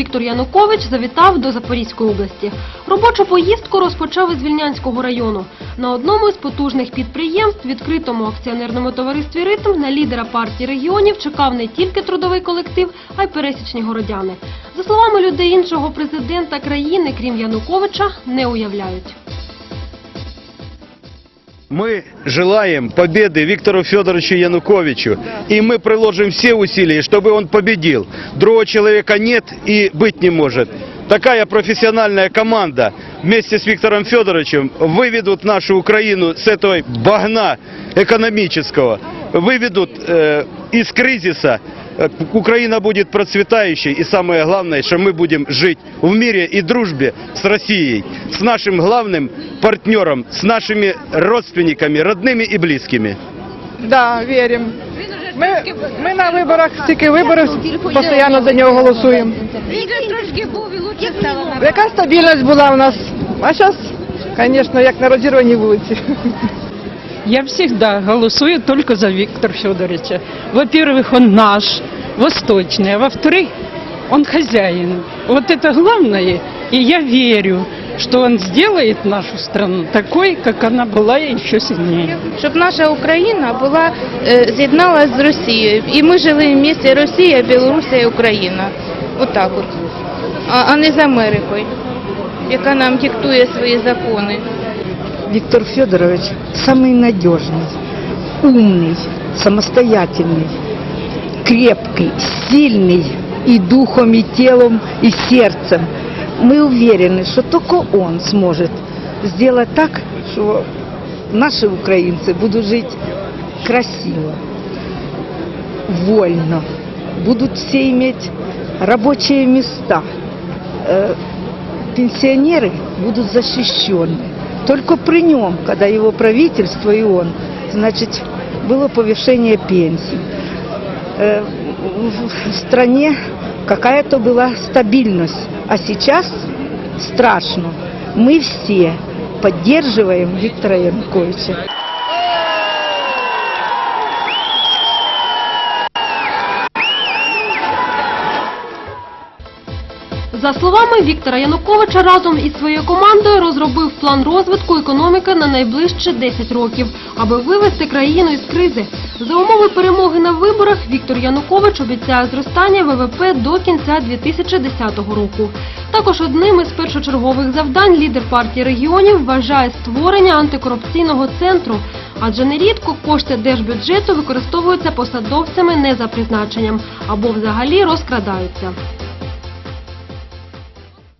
Віктор Янукович завітав до Запорізької області. Робочу поїздку розпочав із Вільнянського району. На одному із потужних підприємств, відкритому акціонерному товаристві «Ритм» на лідера партії регіонів чекав не тільки трудовий колектив, а й пересічні городяни. За словами людей іншого президента країни, крім Януковича, не уявляють. Мы желаем победы Виктору Федоровичу Януковичу, и мы приложим все усилия, чтобы он победил. Другого человека нет и быть не может. Такая профессиональная команда вместе с Виктором Федоровичем выведут нашу Украину с этой багна экономического, выведут э, из кризиса. Э, Украина будет процветающей, и самое главное, что мы будем жить в мире и дружбе с Россией, с нашим главным партнером, с нашими родственниками, родными и близкими. Да, віримо. Ми, ми на виборах стільки виборів постійно за нього голосуємо. Ігор трошки був і лучше стало на Яка стабільність була у нас? А зараз, звісно, як на розірваній вулиці. Я всегда голосую только за Виктора Федоровича. Во-первых, он наш, восточный, а во-вторых, он хозяин. Вот это главное, и я верю, что он сделает нашу страну такой, как она была и еще сильнее. щоб наша Україна була е, з'єдналась з Росією. І ми жили в місті Росія, Білорусія і Україна. Отак от. А, а не з Америкою, яка нам диктує свої закони. Виктор Федорович самый надежный, умный, самостоятельный, крепкий, сильный и духом, и телом, и сердцем. Мы уверены, что только он сможет сделать так, что наши украинцы будут жить красиво, вольно, будут все иметь рабочие места, э, пенсионеры будут защищены. Только при нем, когда его правительство и он, значит, было повышение пенсий. Э, в стране какая-то была стабильность. А сейчас страшно. Мы все поддерживаем Виктора Януковича. За словами Віктора Януковича, разом із своєю командою розробив план розвитку економіки на найближчі 10 років, аби вивести країну із кризи. За умови перемоги на виборах Віктор Янукович обіцяє зростання ВВП до кінця 2010 року. Також одним із першочергових завдань лідер партії регіонів вважає створення антикорупційного центру, адже нерідко кошти держбюджету використовуються посадовцями не за призначенням або взагалі розкрадаються.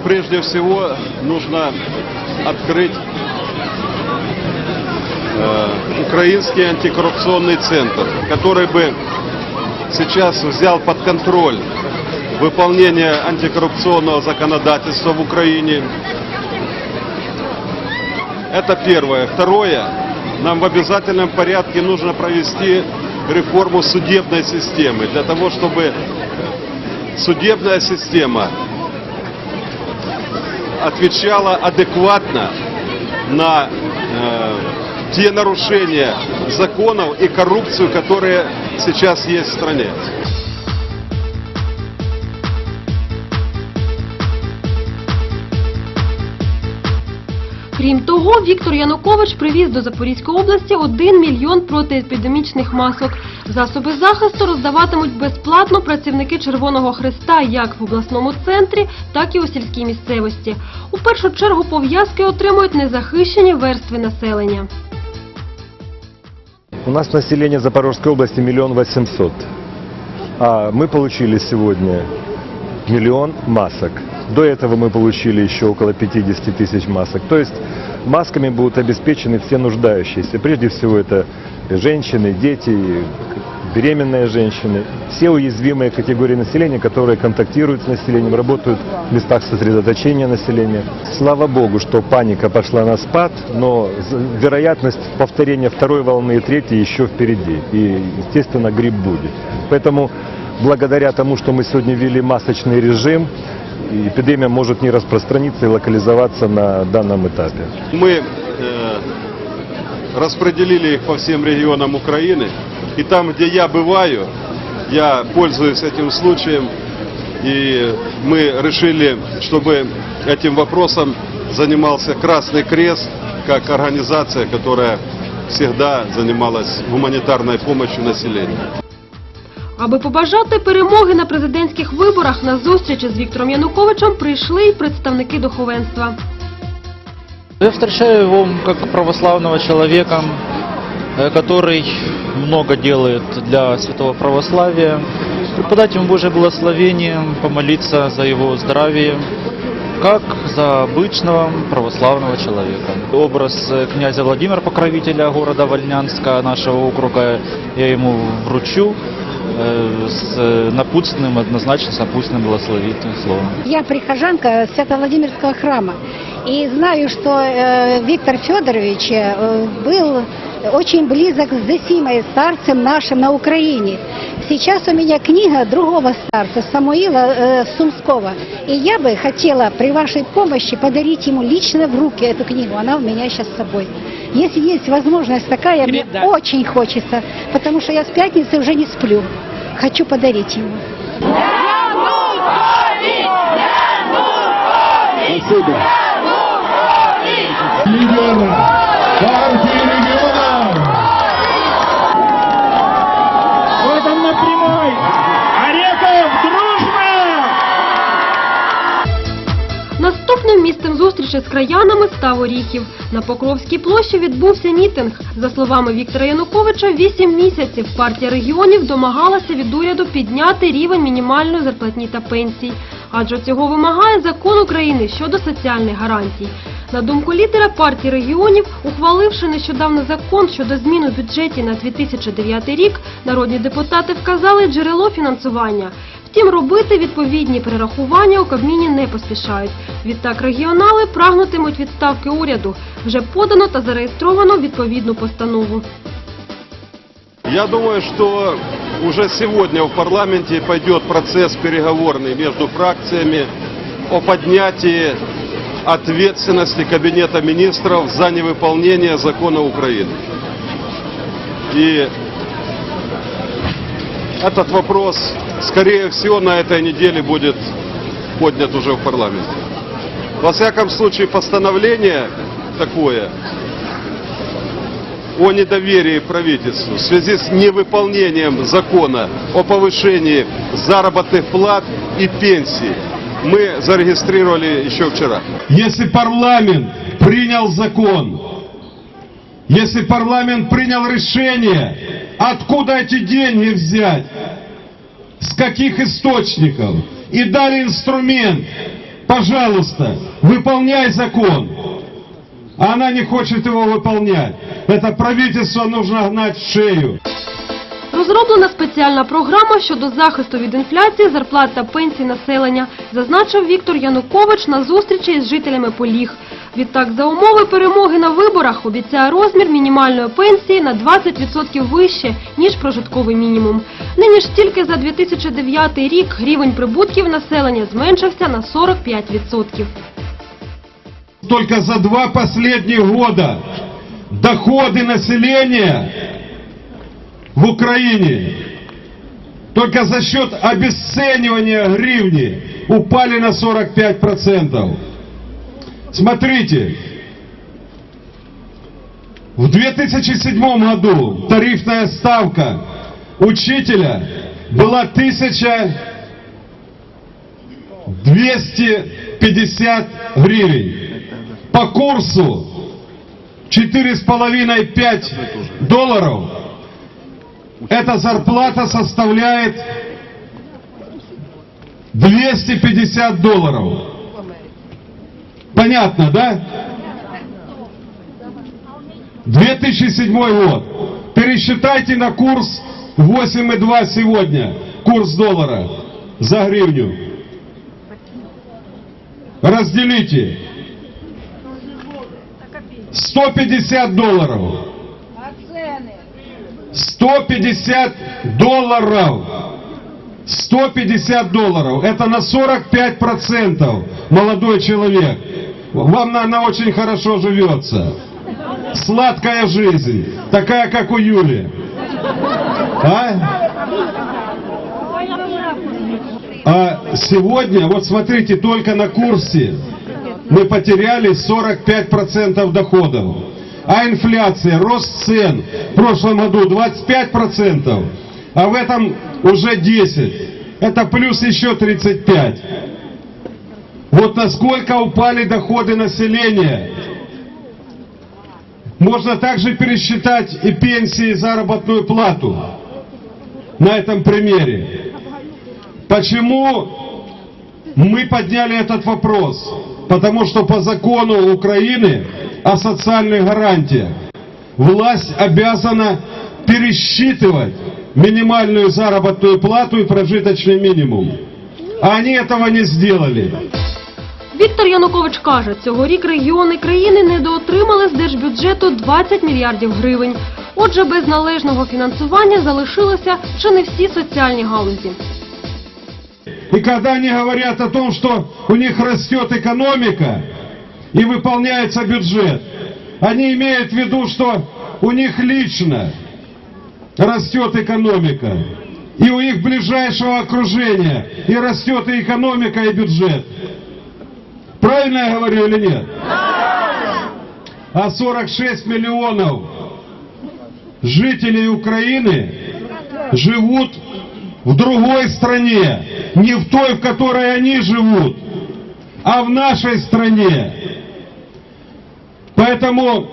Прежде всего нужно открыть э, украинский антикоррупционный центр, который бы сейчас взял под контроль выполнение антикоррупционного законодательства в Украине. Это первое. Второе. Нам в обязательном порядке нужно провести реформу судебной системы для того, чтобы судебная система отвечала адекватно на э, те нарушения законов и коррупцию, которые сейчас есть в стране. Крім того, Віктор Янукович привіз до Запорізької області 1 мільйон протиепідемічних масок. Засоби захисту роздаватимуть безплатно працівники Червоного Хреста як в обласному центрі, так і у сільській місцевості. У першу чергу пов'язки отримують незахищені верстви населення. У нас население Запорожской области миллион восемьсот. А мы получили сегодня миллион масок. До этого мы получили еще около 50 тысяч масок. То есть Масками будут обеспечены все нуждающиеся. Прежде всего это женщины, дети, беременные женщины. Все уязвимые категории населения, которые контактируют с населением, работают в местах сосредоточения населения. Слава Богу, что паника пошла на спад, но вероятность повторения второй волны и третьей еще впереди. И, естественно, грипп будет. Поэтому благодаря тому, что мы сегодня ввели масочный режим, эпидемия может не распространиться и локализоваться на данном этапе. Мы э, распределили их по всем регионам Украины. И там, где я бываю, я пользуюсь этим случаем, и мы решили, чтобы этим вопросом занимался Красный Крест, как организация, которая всегда занималась гуманитарной помощью населению. Аби побажати перемоги на президентських виборах на зустрічі з Віктором Януковичем прийшли й представники духовенства. Я встречаю его как православного человека, э, который много делает для святого православия. Подать ему Божье благословение, помолиться за его здравие, как за обычного православного человека. Образ э, князя Владимира, покровителя города Вольнянска, нашего округа, я ему вручу э, С э, напутственным, однозначно напутственным благословительным словом. Я прихожанка Свято-Владимирского храма. И знаю, что э, Виктор Федорович э, был очень близок с Зесимой, старцем нашим на Украине. Сейчас у меня книга другого старца, Самуила э, Сумского. И я бы хотела при вашей помощи подарить ему лично в руки эту книгу. Она у меня сейчас с собой. Если есть возможность такая, мне Передай. очень хочется, потому что я с пятницы уже не сплю. Хочу подарить ему. лидер партии Наступним місцем зустрічі з краянами став Оріхів. На Покровській площі відбувся мітинг. За словами Віктора Януковича, вісім місяців партія регіонів домагалася від уряду підняти рівень мінімальної зарплатні та пенсій. Адже цього вимагає закон України щодо соціальних гарантій. На думку лідера партії регіонів, ухваливши нещодавно закон щодо змін у бюджеті на 2009 рік, народні депутати вказали джерело фінансування. Втім, робити відповідні перерахування у Кабміні не поспішають. Відтак регіонали прагнутимуть відставки уряду. Вже подано та зареєстровано відповідну постанову. Я думаю, что уже сегодня в парламенте пойдет процесс переговорный между фракциями о поднятии ответственности Кабинета министров за невыполнение закона Украины. И этот вопрос, скорее всего, на этой неделе будет поднят уже в парламенте. Во всяком случае, постановление такое о недоверии правительству в связи с невыполнением закона о повышении заработных плат и пенсий мы зарегистрировали еще вчера. Если парламент принял закон, если парламент принял решение, откуда эти деньги взять, с каких источников, и дали инструмент, пожалуйста, выполняй закон. А она не хочет его выполнять. Это правительство нужно гнать в шею. Розроблена спеціальна програма щодо захисту від інфляції, зарплат та пенсій населення, зазначив Віктор Янукович на зустрічі із жителями Поліг. Відтак, за умови перемоги на виборах обіцяє розмір мінімальної пенсії на 20% вище, ніж прожитковий мінімум. Нині ж тільки за 2009 рік рівень прибутків населення зменшився на 45%. Только за два последних года доходы населения в Украине только за счет обесценивания гривни упали на 45%. Смотрите, в 2007 году тарифная ставка учителя была 1250 гривен. По курсу 4,5-5 долларов эта зарплата составляет 250 долларов. Понятно, да? 2007 год. Пересчитайте на курс 8,2 сегодня. Курс доллара за гривню. Разделите. 150 долларов. 150 долларов. 150 долларов. Это на 45 процентов, молодой человек. Вам, наверное, очень хорошо живется. Сладкая жизнь. Такая, как у Юли. А? А сегодня, вот смотрите, только на курсе мы потеряли 45% доходов. А инфляция, рост цен в прошлом году 25%, а в этом уже 10%. Это плюс еще 35%. Вот насколько упали доходы населения. Можно также пересчитать и пенсии, и заработную плату на этом примере. Почему мы подняли этот вопрос? Потому что по закону Украины о социальных гарантиях власть обязана пересчитывать минимальную заработную плату и прожиточный минимум. А они этого не сделали. Віктор Янукович каже, цьогорік регіони країни недоотримали з держбюджету 20 мільярдів гривень. Отже, без належного фінансування залишилися чи не всі соціальні галузі. И когда они говорят о том, что у них растет экономика и выполняется бюджет, они имеют в виду, что у них лично растет экономика. И у их ближайшего окружения и растет и экономика, и бюджет. Правильно я говорю или нет? А 46 миллионов жителей Украины живут в другой стране, не в той, в которой они живут, а в нашей стране. Поэтому,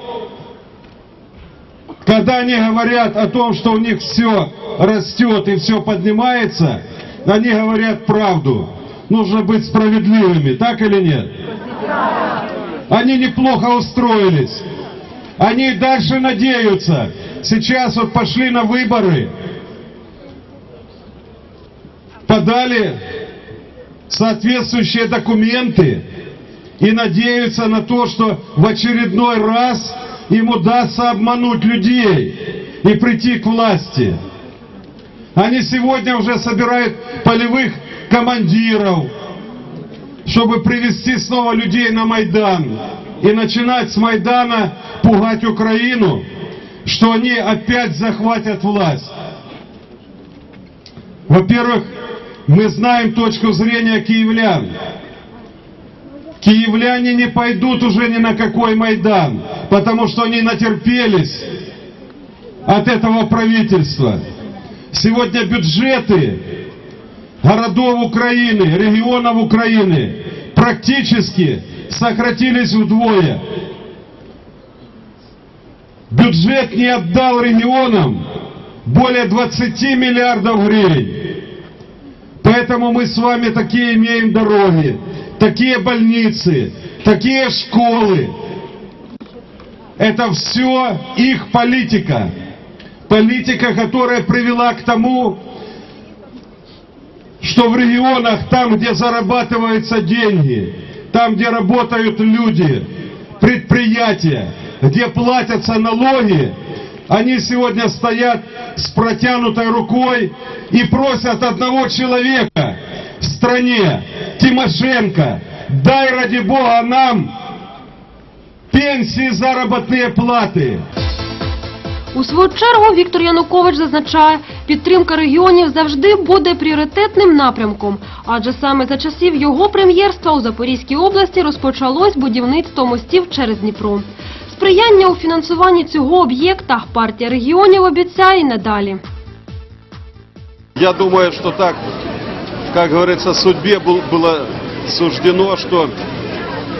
когда они говорят о том, что у них все растет и все поднимается, они говорят правду. Нужно быть справедливыми, так или нет? Они неплохо устроились. Они дальше надеются. Сейчас вот пошли на выборы, подали соответствующие документы и надеются на то, что в очередной раз им удастся обмануть людей и прийти к власти. Они сегодня уже собирают полевых командиров, чтобы привести снова людей на Майдан и начинать с Майдана пугать Украину, что они опять захватят власть. Во-первых, мы знаем точку зрения киевлян. Киевляне не пойдут уже ни на какой Майдан, потому что они натерпелись от этого правительства. Сегодня бюджеты городов Украины, регионов Украины практически сократились вдвое. Бюджет не отдал регионам более 20 миллиардов гривен. Поэтому мы с вами такие имеем дороги, такие больницы, такие школы. Это все их политика. Политика, которая привела к тому, что в регионах, там, где зарабатываются деньги, там, где работают люди, предприятия, где платятся налоги, они сегодня стоят с протянутой рукой и просят одного человека в стране, Тимошенко, дай ради Бога нам пенсии, заработные платы. У свою чергу Віктор Янукович зазначає, підтримка регіонів завжди буде пріоритетним напрямком, адже саме за часів його прем'єрства у Запорізькій області розпочалось будівництво мостів через Дніпро. Сприяння у фінансуванні цього об'єкта партія регіонів обіцяє надалі. Я думаю, что так, как говорится, судьбе был- было суждено, что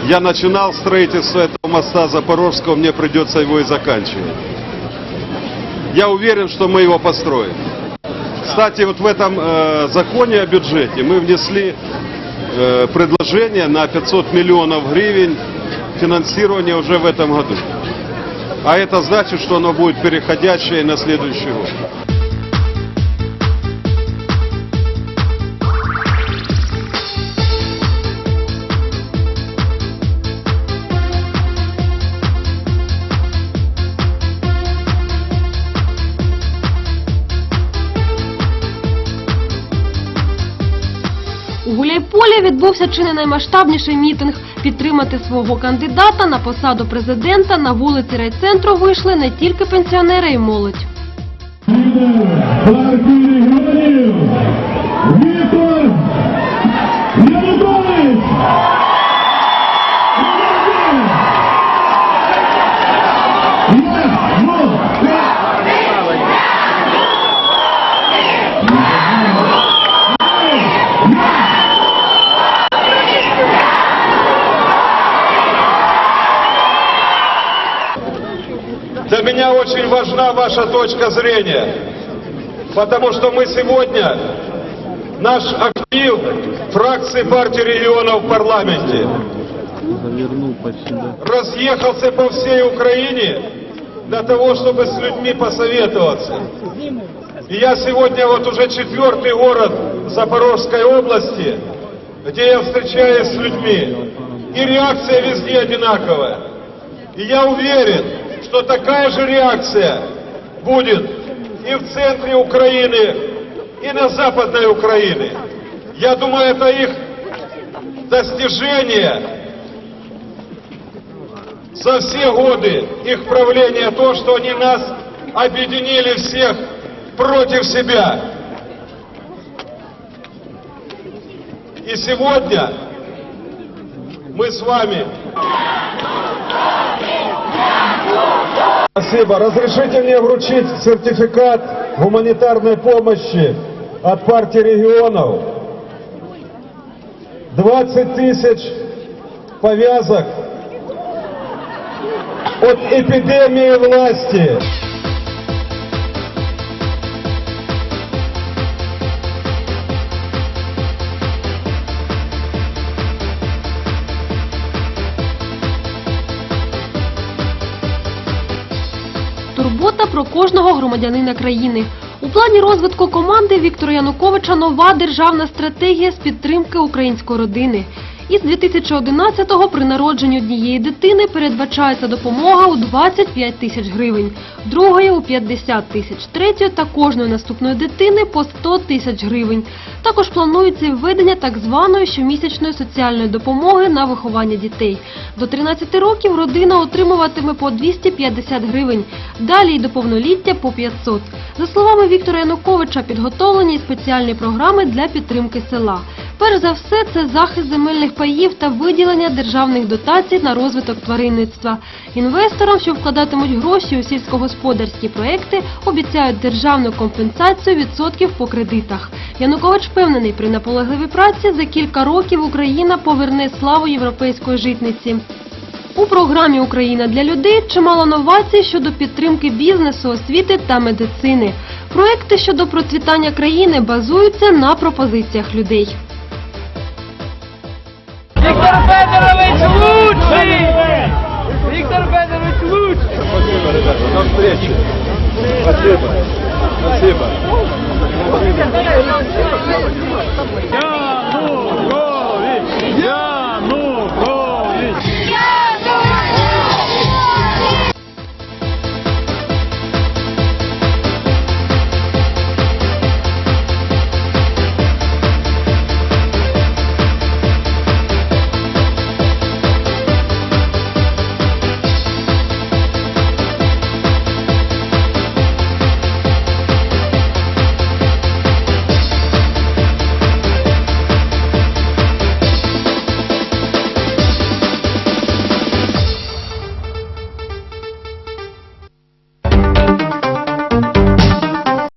я начинал строительство этого моста Запорожского, мне придется его и заканчивать. Я уверен, что мы его построим. Кстати, вот в этом э, законе о бюджете мы внесли э, предложение на 500 миллионов гривен финансирования уже в этом году. А это значит, что оно будет переходящее на следующий год. Гуляйполі відбувся чи не наймасштабніший мітинг. Підтримати свого кандидата на посаду президента на вулиці райцентру вийшли не тільки пенсіонери і молодь. партії меня очень важна ваша точка зрения, потому что мы сегодня, наш актив фракции партии регионов в парламенте, разъехался по всей Украине для того, чтобы с людьми посоветоваться. И я сегодня вот уже четвертый город Запорожской области, где я встречаюсь с людьми, и реакция везде одинаковая. И я уверен, что такая же реакция будет и в центре Украины, и на западной Украине. Я думаю, это их достижение за все годы их правления, то, что они нас объединили всех против себя. И сегодня мы с вами Спасибо. Разрешите мне вручить сертификат гуманитарной помощи от партии регионов. 20 тысяч повязок от эпидемии власти. про кожного громадянина країни. У плані розвитку команди Віктора Януковича нова державна стратегія з підтримки української родини. Із 2011-го при народженні однієї дитини передбачається допомога у 25 тисяч гривень, другої у 50 тисяч, третьої та кожної наступної дитини по 100 тисяч гривень. Також планується введення так званої щомісячної соціальної допомоги на виховання дітей. До 13 років родина отримуватиме по 250 гривень, далі й до повноліття по 500. За словами Віктора Януковича, підготовлені спеціальні програми для підтримки села. Перш за все, це захист земельних паїв та виділення державних дотацій на розвиток тваринництва. Інвесторам, що вкладатимуть гроші у сільськогосподарські проекти, обіцяють державну компенсацію відсотків по кредитах. Янукович впевнений, при наполегливій праці за кілька років Україна поверне славу європейської житниці. У програмі Україна для людей чимало новацій щодо підтримки бізнесу, освіти та медицини. Проекти щодо процвітання країни базуються на пропозиціях людей. Виктор Федорович лучший! Виктор Федорович лучший! Спасибо, ребята, до встречи! Спасибо! Спасибо! Спасибо. Янукович! Я